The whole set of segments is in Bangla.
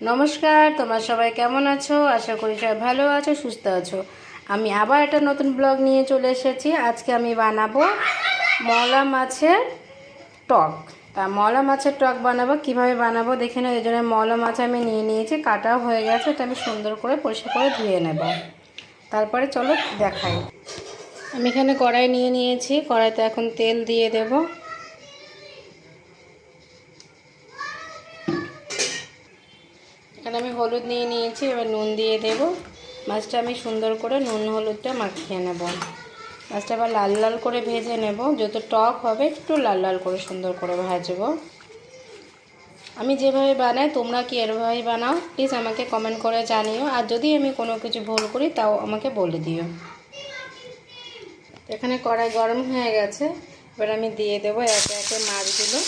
নমস্কার, তোমরা সবাই কেমন আছো? আশা করি সবাই ভালো আছো, সুস্থ আছো। আমি আবার একটা নতুন ব্লগ নিয়ে চলে এসেছি। আজকে আমি বানাবো মলা মাছের টক। তা মলা মাছের টক বানাবো, কীভাবে বানাবো দেখে নাও। এই জন্য মলা মাছ আমি নিয়ে নিয়েছি, কাটাও হয়ে গেছে। এটা আমি সুন্দর করে পরিষ্কার করে ধুয়ে নেব। তারপরে চলো দেখাই। আমি এখানে কড়াই নিয়ে নিয়েছি। কড়াইতে এখন তেল দিয়ে দেবো। এখানে আমি হলুদ নিয়ে নিয়েছি, এবার নুন দিয়ে দেব। মাছটা আমি সুন্দর করে নুন হলুদটা মাখিয়ে নেব। মাছটা আবার লাল লাল করে ভেজে নেব। যত টক হবে একটু লাল লাল করে সুন্দর করে ভাজবো। আমি যেভাবে বানাই, তোমরা কি এরভাবেই বানাও প্লিজ আমাকে কমেন্ট করে জানিও। আর যদি আমি কোনো কিছু ভুল করি, তাও আমাকে বলে দিও। এখানে কড়াই গরম হয়ে গেছে। এবার আমি দিয়ে দেবো একে একে মাছগুলো।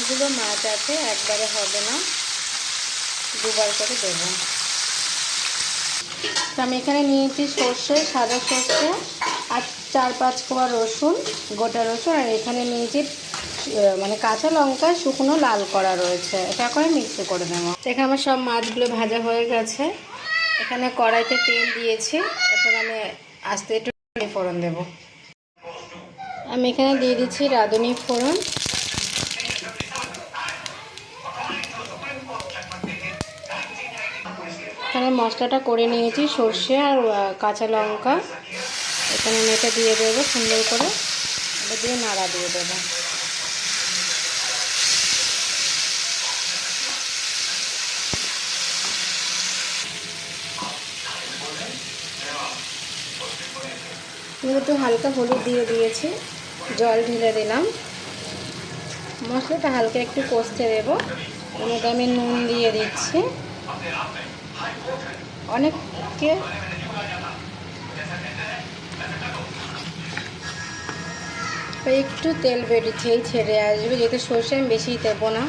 অনেকগুলো মাছ আছে, একবারে হবে না। দুবার করে দেবো। আমি এখানে নিয়েছি সর্ষে, সাদা সর্ষে আর চার পাঁচ কোয়া রসুন, গোটা রসুন আর এখানে নিয়েছি মানে কাঁচা লঙ্কা, শুকনো লাল করা রয়েছে। এটা করে মিক্স করে নেব। এখানে আমার সব মাছগুলো ভাজা হয়ে গেছে। এখানে কড়াইতে তেল দিয়েছি। এরপর আমি আস্তে একটু ফোড়ন দেবো। আমি এখানে দিয়ে দিচ্ছি রাঁধুনি ফোড়ন। এখানে মশলাটা করে নিয়েছি, সর্ষে আর কাঁচা লঙ্কা। এখানে আমি এটা দিয়ে দেবো সুন্দর করে। এটা দিয়ে নাড়া দিয়ে দেবো। একটু হালকা হলুদ দিয়ে দিয়েছি, জল ঢেলে দিলাম। মশলাটা হালকা একটু কষতে দেবো। আমি নুন দিয়ে দিচ্ছি। অনেককে একটু তেল বেরিয়েছেই ছেড়ে আসবে, যেহেতু সর্ষে আমি বেশি দেবো না,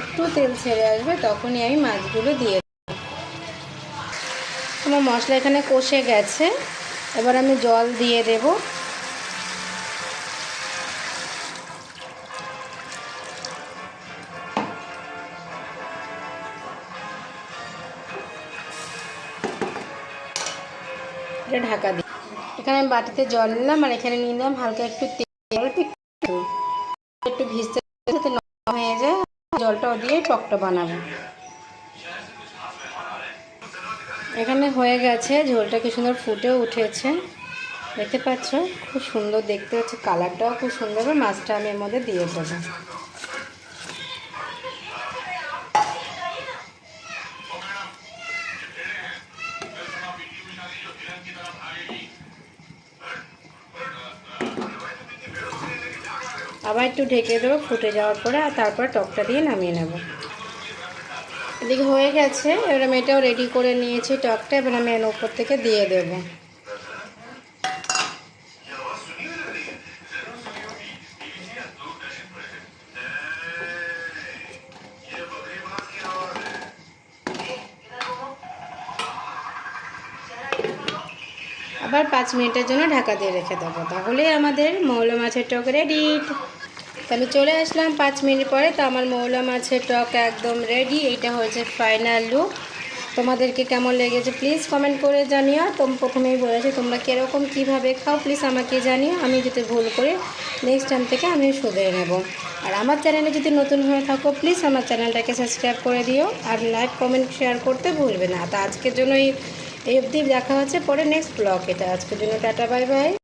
একটু তেল ছেড়ে আসবে, তখনই আমি মাছগুলো দিয়ে দেবো। আমার মশলা এখানে কষে গেছে, এবার আমি জল দিয়ে দেব। এটা ঢাকা দিই। এখানে আমি বাটিতে জল নিলাম আর এখানে নিয়ে নিলাম হালকা একটু তেল, একটু একটু ভিজতে নরম হয়ে যায়, জলটাও দিয়ে টকটা বানাবো। এখানে হয়ে গেছে, ঝোলটা কি সুন্দর ফুটেও উঠেছে। দেখতে পাচ্ছ? খুব সুন্দর, দেখতে হচ্ছে কালারটাও খুব সুন্দর মাছটা আমি এর মধ্যে দিয়ে দেবো। আবার একটু ঢেকে দেবো, ফুটে যাওয়ার পরে আর তারপর টকটা দিয়ে নামিয়ে নেব। এদিকে হয়ে গেছে, এবার আমি এটাও রেডি করে নিয়েছি টকটা, এবার আমি এর ওপর থেকে দিয়ে দেবো। আবার পাঁচ মিনিটের জন্য ঢাকা দিয়ে রেখে দেবো। তাহলেই আমাদের মৌলা মাছের টক রেডি তো আমি চলে আসলাম পাঁচ মিনিট পরে। তো আমার মৌলা মাছের টক একদম রেডি এইটা হয়েছে ফাইনাল লুক তোমাদেরকে কেমন লেগেছে প্লিজ কমেন্ট করে জানিও। তোম প্রথমেই বলেছি তোমরা কীরকম, কীভাবে খাও প্লিজ আমাকে জানিও। আমি যদি ভুল করি নেক্সট টাইম থেকে আমি শুধরে নেব। আর আমার চ্যানেলে যদি নতুন হয়ে থাকো প্লিজ আমার চ্যানেলটাকে সাবস্ক্রাইব করে দিও। আর লাইক কমেন্ট শেয়ার করতে ভুলবে না। তো আজকের জন্য এই এই অবধি দেখা হচ্ছে পরে নেক্সট ব্লগ এটা আজকের জন্য টাটা বাই বাই